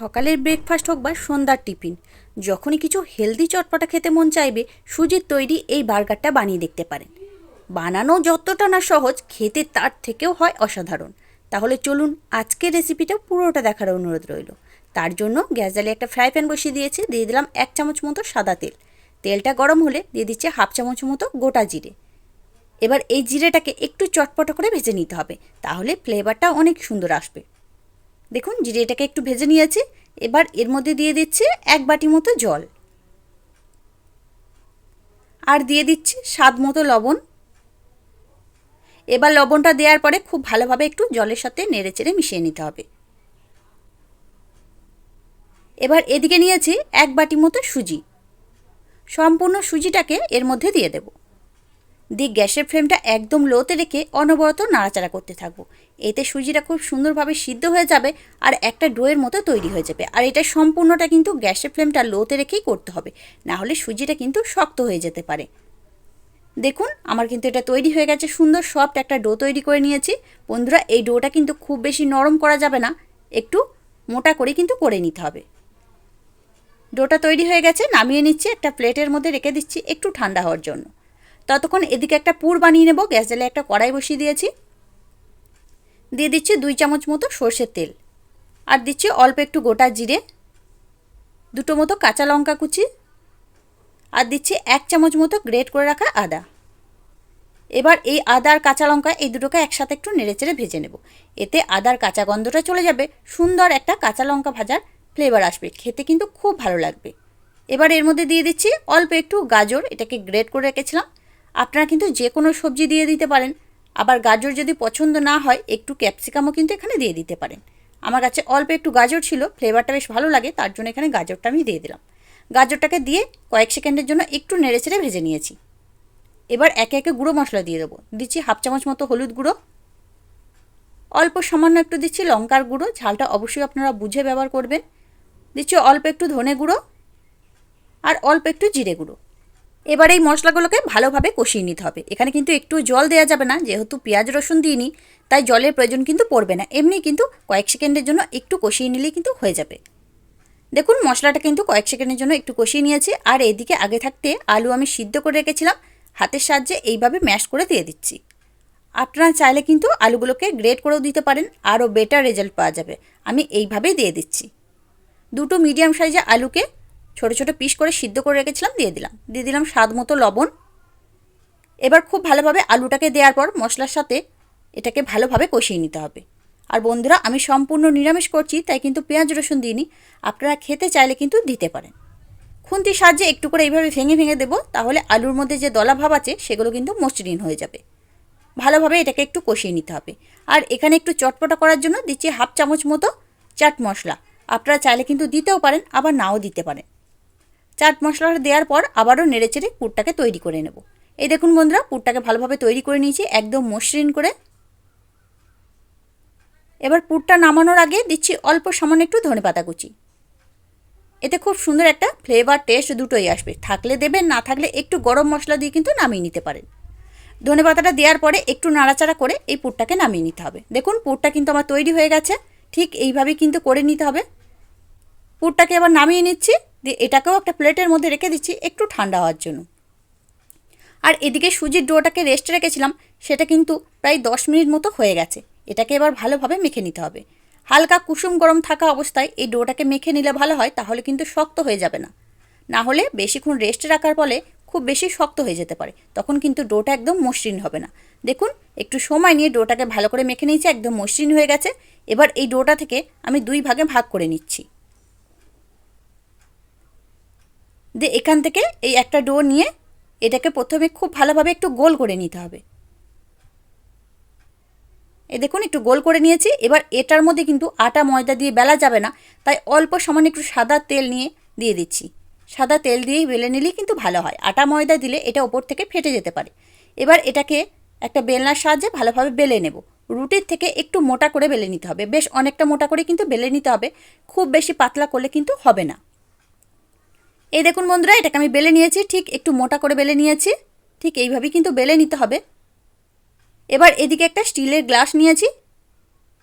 সকালের ব্রেকফাস্ট হোক বা সন্ধ্যার টিফিন যখনই কিছু হেলদি চটপটা খেতে মন চাইবে, সুজির তৈরি এই বার্গারটা বানিয়ে দেখতে পারেন। বানানো যতটা না সহজ, খেতে তার থেকেও হয় অসাধারণ। তাহলে চলুন আজকের রেসিপিটা পুরোটা দেখার অনুরোধ রইল। তার জন্য গ্যাস একটা ফ্রাই প্যান বসিয়ে দিয়েছি, দিয়ে দিলাম এক চামচ মতো সাদা তেল। তেলটা গরম হলে দিয়ে দিচ্ছে হাফ চামচ মতো গোটা জিরে। এবার এই জিরেটাকে একটু চটপটা করে ভেজে নিতে হবে, তাহলে ফ্লেভারটা অনেক সুন্দর আসবে। দেখুন জিরে এটাকে একটু ভেজে নিয়েছি। এবার এর মধ্যে দিয়ে দিচ্ছি এক বাটি মতো জল। আর দিয়ে দিচ্ছি স্বাদ মতো লবণ। এবার লবণটা দেওয়ার পরে খুব ভালোভাবে একটু জলের সাথে নেড়ে চেড়ে মিশিয়ে নিতে হবে। এবার এদিকে নিয়েছি এক বাটি মতো সুজি। সম্পূর্ণ সুজিটাকে এর মধ্যে দিয়ে দেব। দিয়ে গ্যাসের ফ্লেমটা একদম লোতে রেখে অনবরত নাড়াচাড়া করতে থাকব। এতে সুজিটা খুব সুন্দরভাবে সিদ্ধ হয়ে যাবে আর একটা ডোয়ের মতো তৈরি হয়ে যাবে। আর এটা সম্পূর্ণটা কিন্তু গ্যাসের ফ্লেমটা লোতে রেখেই করতে হবে, না হলে সুজিটা কিন্তু শক্ত হয়ে যেতে পারে। দেখুন, আমার কিন্তু এটা তৈরি হয়ে গেছে সুন্দর সফট একটা ডো তৈরি করে নিয়েছি। বন্ধুরা, এই ডোটা কিন্তু খুব বেশি নরম করা যাবে না, একটু মোটা করে কিন্তু করে নিতে হবে। ডোটা তৈরি হয়ে গেছে, নামিয়ে নিচ্ছি, একটা প্লেটের মধ্যে রেখে দিচ্ছি, একটু ঠান্ডা হওয়ার জন্য। ততক্ষণ এদিকে একটা পুর বানিয়ে নেব, গ্যাস জ্বালে একটা কড়াই বসিয়ে দিয়েছি। দিয়ে দিচ্ছি দুই চামচ মতো সর্ষের তেল। আর দিচ্ছি অল্প একটু গোটা জিরে, দুটো মতো কাঁচা লঙ্কা কুচি, আর দিচ্ছি এক চামচ মতো গ্রেট করে রাখা আদা। এবার এই আদা আর কাঁচা লঙ্কা এই দুটোকে একসাথে একটু নেড়েচেড়ে ভেজে নেব। এতে আদার কাঁচা গন্ধটা চলে যাবে, সুন্দর একটা কাঁচা লঙ্কা ভাজার ফ্লেভার আসবে, খেতে কিন্তু খুব ভালো লাগবে। এবার এর মধ্যে দিয়ে দিচ্ছি অল্প একটু গাজর, এটাকে গ্রেট করে রেখেছিলাম। আপনারা কিন্তু যে কোনো সবজি দিয়ে দিতে পারেন। আবার গাজর যদি পছন্দ না হয়, একটু ক্যাপসিকামও কিন্তু এখানে দিয়ে দিতে পারেন। আমার কাছে অল্প একটু গাজর ছিল, ফ্লেভারটা বেশ ভালো লাগে, তার জন্য এখানে গাজরটা আমি দিয়ে দিলাম। গাজরটাকে দিয়ে কয়েক সেকেন্ডের জন্য একটু নেড়ে চেড়ে ভেজে নিয়েছি। এবার একে একে গুঁড়ো মশলা দিয়ে দেবো। দিচ্ছি হাফ চামচ মতো হলুদ গুঁড়ো। অল্প সামান্য একটু দিচ্ছি লঙ্কার গুঁড়ো, ঝালটা অবশ্যই আপনারা বুঝে ব্যবহার করবেন। দিচ্ছি অল্প একটু ধনে গুঁড়ো আর অল্প একটু জিরে গুঁড়ো। এবার এই মশলাগুলোকে ভালোভাবে কষিয়ে নিতে হবে। এখানে কিন্তু একটু জল দেওয়া যাবে না, যেহেতু পেঁয়াজ, রসুন দিইনি, তাই জলের প্রয়োজন কিন্তু পড়বে না। এমনি কিন্তু কয়েক সেকেন্ডের জন্য একটু কষিয়ে নিলেই কিন্তু হয়ে যাবে। দেখুন, মশলাটা কিন্তু কয়েক সেকেন্ডের জন্য একটু কষিয়ে নিয়েছি। আর এদিকে আগে থাকতে আলু আমি সিদ্ধ করে রেখেছিলাম। হাতের সাহায্যে এইভাবে ম্যাশ করে দিয়ে দিচ্ছি। আপনারা চাইলে কিন্তু আলুগুলোকে গ্রেড করেও দিতে পারেন, আরও বেটার রেজাল্ট পাওয়া যাবে। আমি এইভাবেই দিয়ে দিচ্ছি। দুটো মিডিয়াম সাইজে আলুকে ছোটো ছোটো পিস করে সিদ্ধ করে রেখেছিলাম, দিয়ে দিলাম। দিয়ে দিলাম স্বাদ মতো লবণ। এবার খুব ভালোভাবে আলুটাকে দেওয়ার পর মশলার সাথে এটাকে ভালোভাবে কষিয়ে নিতে হবে। আর বন্ধুরা, আমি সম্পূর্ণ নিরামিষ করছি, তাই কিন্তু পেঁয়াজ রসুন দিইনি। আপনারা খেতে চাইলে কিন্তু দিতে পারেন। খুন্তির সাহায্যে একটু করে এইভাবে ভেঙে ভেঙে দেবো, তাহলে আলুর মধ্যে যে দলা ভাব আছে, সেগুলো কিন্তু মসৃণ হয়ে যাবে। ভালোভাবে এটাকে একটু কষিয়ে নিতে হবে। আর এখানে একটু চটপটা করার জন্য দিচ্ছি হাফ চামচ মতো চাট মশলা। আপনারা চাইলে কিন্তু দিতেও পারেন, আবার নাও দিতে পারেন। চাট মশলাটা দেওয়ার পর আবারও নেড়েচেড়ে পুরটাকে তৈরি করে নেব। এই দেখুন বন্ধুরা, পুরটাকে ভালোভাবে তৈরি করে নিয়েছি, একদম মসৃণ করে। এবার পুরটা নামানোর আগে দিচ্ছি অল্প সামান্য একটু ধনে পাতা কুচি। এতে খুব সুন্দর একটা ফ্লেভার টেস্ট দুটোই আসবে। থাকলে দেবেন, না থাকলে একটু গরম মশলা দিয়ে কিন্তু নামিয়ে নিতে পারেন। ধনে পাতাটা দেওয়ার পরে একটু নাড়াচাড়া করে এই পুরটাকে নামিয়ে নিতে হবে। দেখুন, পুরটা কিন্তু আমার তৈরি হয়ে গেছে, ঠিক এইভাবেই কিন্তু করে নিতে হবে। পুরটাকে এবার নামিয়ে নিচ্ছি। দিয়ে এটাকেও একটা প্লেটের মধ্যে রেখে দিচ্ছি একটু ঠান্ডা হওয়ার জন্য। আর এদিকে সুজির ডোটাকে রেস্টে রেখেছিলাম, সেটা কিন্তু প্রায় দশ মিনিট মতো হয়ে গেছে। এটাকে এবার ভালোভাবে মেখে নিতে হবে। হালকা কুসুম গরম থাকা অবস্থায় এই ডোটাকে মেখে নিলে ভালো হয়, তাহলে কিন্তু শক্ত হয়ে যাবে না। না হলে বেশিক্ষণ রেস্টে রাখার ফলে খুব বেশি শক্ত হয়ে যেতে পারে। তখন কিন্তু ডোটা একদম মসৃণ হবে না। দেখুন, একটু সময় নিয়ে ডোটাকে ভালো করে মেখে নিয়েছি, একদম মসৃণ হয়ে গেছে। এবার এই ডোটা থেকে আমি দুই ভাগে ভাগ করে নিচ্ছি। দিয়ে এখান থেকে এই একটা ডো নিয়ে এটাকে প্রথমে খুব ভালোভাবে একটু গোল করে নিতে হবে। এ দেখুন, একটু গোল করে নিয়েছি। এবার এটার মধ্যে কিন্তু আটা, ময়দা দিয়ে বেলা যাবে না, তাই অল্প সামান্য একটু সাদা তেল নিয়ে দিয়ে দিচ্ছি। সাদা তেল দিয়েই বেলে নিলেই কিন্তু ভালো হয়। আটা, ময়দা দিলে এটা ওপর থেকে ফেটে যেতে পারে। এবার এটাকে একটা বেলনার সাহায্যে ভালোভাবে বেলে নেব। রুটির থেকে একটু মোটা করে বেলে নিতে হবে। বেশ অনেকটা মোটা করে কিন্তু বেলে নিতে হবে। খুব বেশি পাতলা করলে কিন্তু হবে না। এই দেখুন বন্ধুরা, এটাকে আমি বেলে নিয়েছি, ঠিক একটু মোটা করে বেলে নিয়েছি, ঠিক এইভাবেই কিন্তু বেলে নিতে হবে। এবার এদিকে একটা স্টিলের গ্লাস নিয়েছি,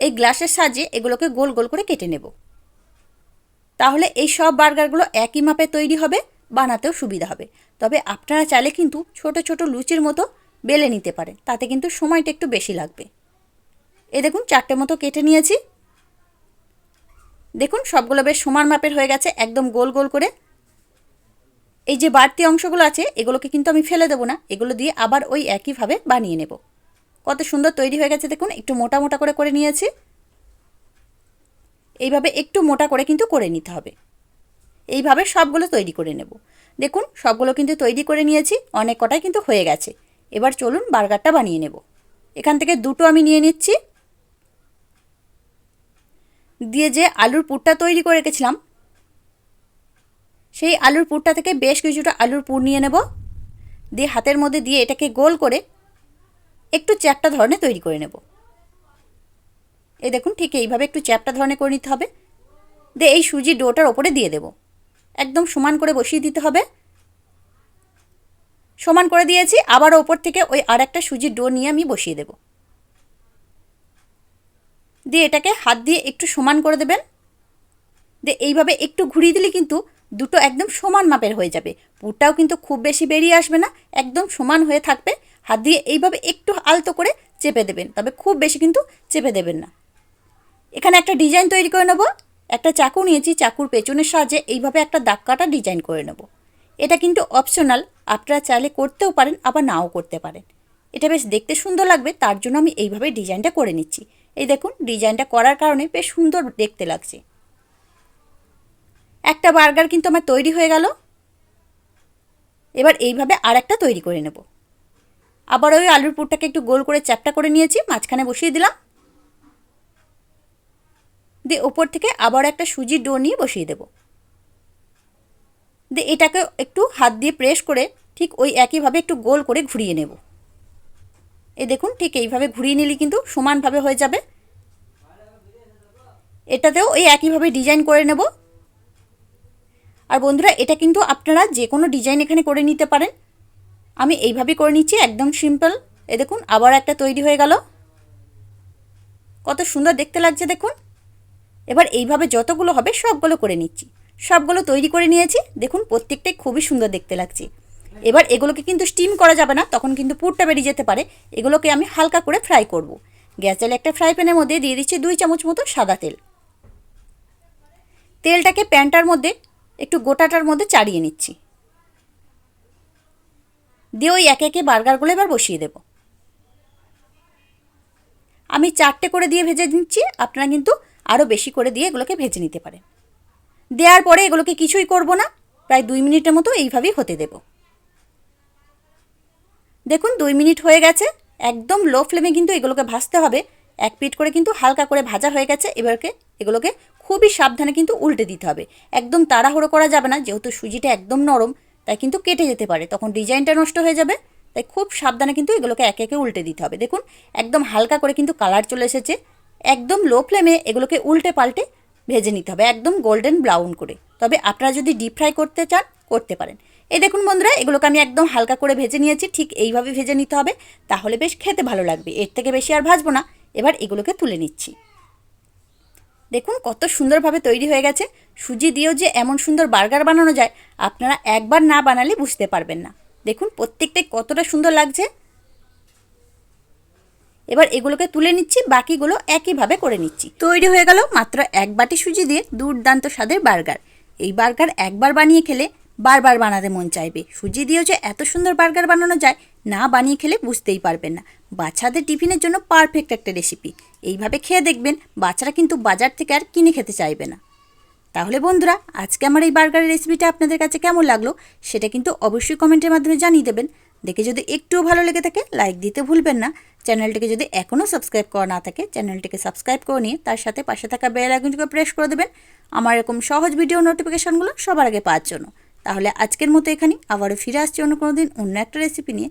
এই গ্লাসের সাহায্যে এগুলোকে গোল গোল করে কেটে নেব। তাহলে এই সব বার্গারগুলো একই মাপে তৈরি হবে, বানাতেও সুবিধা হবে। তবে আপনারা চাইলে কিন্তু ছোট ছোট লুচির মতো বেলে নিতে পারেন, তাতে কিন্তু সময়টা একটু বেশি লাগবে। এ দেখুন, চারটে মতো কেটে নিয়েছি। দেখুন, সবগুলো বেশ সমান মাপের হয়ে গেছে, একদম গোল গোল করে। এই যে বাড়তি অংশগুলো আছে, এগুলোকে কিন্তু আমি ফেলে দেবো না। এগুলো দিয়ে আবার ওই একইভাবে বানিয়ে নেব। কত সুন্দর তৈরি হয়ে গেছে দেখুন, একটু মোটা মোটা করে করে নিয়েছি। এইভাবে একটু মোটা করে কিন্তু করে নিতে হবে। এইভাবে সবগুলো তৈরি করে নেব। দেখুন, সবগুলো কিন্তু তৈরি করে নিয়েছি, অনেক কটাই কিন্তু হয়ে গেছে। এবার চলুন বার্গারটা বানিয়ে নেব। এখান থেকে দুটো আমি নিয়ে নিচ্ছি। দিয়ে যে আলুর পুরটা তৈরি করে রেখেছিলাম সেই আলুর পুরটা থেকে বেশ কিছুটা আলুর পুর নিয়ে নেব। দিয়ে হাতের মধ্যে দিয়ে এটাকে গোল করে একটু চ্যাপটা ধরনের তৈরি করে নেব। এই দেখুন, ঠিক এইভাবে একটু চ্যাপটা ধরনের করে নিতে হবে। দিয়ে এই সুজি ডোটার ওপরে দিয়ে দেব। একদম সমান করে বসিয়ে দিতে হবে। সমান করে দিয়েছি, আবার ওপর থেকে ওই আর একটা সুজির ডো নিয়ে আমি বসিয়ে দেব। দিয়ে এটাকে হাত দিয়ে একটু সমান করে দেবেন। দিয়ে এইভাবে একটু ঘুরিয়ে দিলে কিন্তু দুটো একদম সমান মাপের হয়ে যাবে। পুরটাও কিন্তু খুব বেশি বেরিয়ে আসবে না, একদম সমান হয়ে থাকবে। হাত দিয়ে এইভাবে একটু আলতো করে চেপে দেবেন, তবে খুব বেশি কিন্তু চেপে দেবেন না। এখানে একটা ডিজাইন তৈরি করে নেব। একটা চাকু নিয়েছি, চাকুর পেছনের সাহায্যে এইভাবে একটা দাগ কাটা ডিজাইন করে নেব। এটা কিন্তু অপশনাল, আপনারা চাইলে করতেও পারেন, আবার নাও করতে পারেন। এটা বেশ দেখতে সুন্দর লাগবে, তার জন্য আমি এইভাবে ডিজাইনটা করে নিচ্ছি। এই দেখুন, ডিজাইনটা করার কারণে বেশ সুন্দর দেখতে লাগছে। একটা বার্গার কিন্তু আমার তৈরি হয়ে গেল। এবার এইভাবে আর একটা তৈরি করে নেব। আবার ওই আলুর পুরটাকে একটু গোল করে চ্যাপটা করে নিয়েছি, মাঝখানে বসিয়ে দিলাম। দিয়ে ওপর থেকে আবার একটা সুজির ডো নিয়ে বসিয়ে দেব। দিয়ে এটাকে একটু হাত দিয়ে প্রেস করে ঠিক ওই একইভাবে একটু গোল করে ঘুরিয়ে নেব। এ দেখুন, ঠিক এইভাবে ঘুরিয়ে নিলে কিন্তু সমানভাবে হয়ে যাবে। এটাতেও এই একইভাবে ডিজাইন করে নেব। আর বন্ধুরা, এটা কিন্তু আপনারা যে কোনো ডিজাইন এখানে করে নিতে পারেন। আমি এইভাবে করে নিচ্ছি, একদম সিম্পল এ দেখুন, আবার একটা তৈরি হয়ে গেল। কত সুন্দর দেখতে লাগছে, দেখুন। এবার এইভাবে যতগুলো হবে, সবগুলো করে নিচ্ছি। সবগুলো তৈরি করে নিয়েছি। দেখুন, প্রত্যেকটাই খুবই সুন্দর দেখতে লাগছে। এবার এগুলোকে কিন্তু স্টিম করা যাবে না, তখন কিন্তু পুরটা বেরিয়ে যেতে পারে। এগুলোকে আমি হালকা করে ফ্রাই করব। গ্যাস একটা ফ্রাই প্যানের মধ্যে দিয়ে দিচ্ছি দুই চামচ মতো সাদা তেল। তেলটাকে প্যানটার মধ্যে একটু গোটাটার মধ্যে চাড়িয়ে নিচ্ছি। দিয়ে ওই একে একে বার্গারগুলো এবার বসিয়ে দেব। আমি চারটে করে দিয়ে ভেজে নিচ্ছি, আপনারা কিন্তু আরও বেশি করে দিয়ে এগুলোকে ভেজে নিতে পারেন। দেওয়ার পরে এগুলোকে কিছুই করব না, প্রায় দুই মিনিটের মতো এইভাবেই হতে দেব। দেখুন, দুই মিনিট হয়ে গেছে, একদম লো ফ্লেমে কিন্তু এগুলোকে ভাজতে হবে। এক পিট করে কিন্তু হালকা করে ভাজা হয়ে গেছে, এবারকে এগুলোকে খুবই সাবধানে কিন্তু উল্টে দিতে হবে। একদম তাড়াহুড়ো করা যাবে না, যেহেতু সুজিটা একদম নরম, তাই কিন্তু কেটে যেতে পারে। তখন ডিজাইনটা নষ্ট হয়ে যাবে, তাই খুব সাবধানে কিন্তু এগুলোকে একে একে উল্টে দিতে হবে। দেখুন, একদম হালকা করে কিন্তু কালার চলে এসেছে। একদম লো ফ্লেমে এগুলোকে উল্টে পাল্টে ভেজে নিতে হবে, একদম গোল্ডেন ব্রাউন করে। তবে আপনারা যদি ডিপ ফ্রাই করতে চান, করতে পারেন। এই দেখুন বন্ধুরা, এগুলোকে আমি একদম হালকা করে ভেজে নিয়েছি, ঠিক এইভাবে ভেজে নিতে হবে, তাহলে বেশ খেতে ভালো লাগবে। এর থেকে বেশি আর ভাজবো না। এবার এগুলোকে তুলে নিচ্ছি। দেখুন কত সুন্দরভাবে তৈরি হয়ে গেছে। সুজি দিয়েও যে এমন সুন্দর বার্গার বানানো যায়, আপনারা একবার না বানালে বুঝতে পারবেন না। দেখুন প্রত্যেকটাই কতটা সুন্দর লাগছে। এবার এগুলোকে তুলে নিচ্ছি, বাকিগুলো একইভাবে করে নিচ্ছি। তৈরি হয়ে গেল মাত্র এক বাটি সুজি দিয়ে দুর্দান্ত স্বাদের বার্গার। এই বার্গার একবার বানিয়ে খেলে বারবার বানাতে মন চাইবে। সুজি দিয়েও যে এত সুন্দর বার্গার বানানো যায় না বানিয়ে খেলে বুঝতেই পারবেন না। বাচ্চাদের টিফিনের জন্য পারফেক্ট একটা রেসিপি এইভাবে খেয়ে দেখবেন, বাচ্চারা কিন্তু বাজার থেকে আর কিনে খেতে চাইবে না। তাহলে বন্ধুরা, আজকে আমার এই বার্গারের রেসিপিটা আপনাদের কাছে কেমন লাগল, সেটা কিন্তু অবশ্যই কমেন্টের মাধ্যমে জানিয়ে দেবেন। দেখে যদি একটুও ভালো লেগে থাকে লাইক দিতে ভুলবেন না। চ্যানেলটিকে যদি এখনও সাবস্ক্রাইব করা না থাকে, চ্যানেলটিকে সাবস্ক্রাইব করে নিয়ে তার সাথে পাশে থাকা বেল আইকনটিকে প্রেস করে দেবেন। আমার এরকম সহজ ভিডিও নোটিফিকেশানগুলো সবার আগে পাওয়ার জন্য। তাহলে আজকের মতো এখানে আবারও ফিরে আসছি অন্য কোনো দিন অন্য একটা রেসিপি নিয়ে।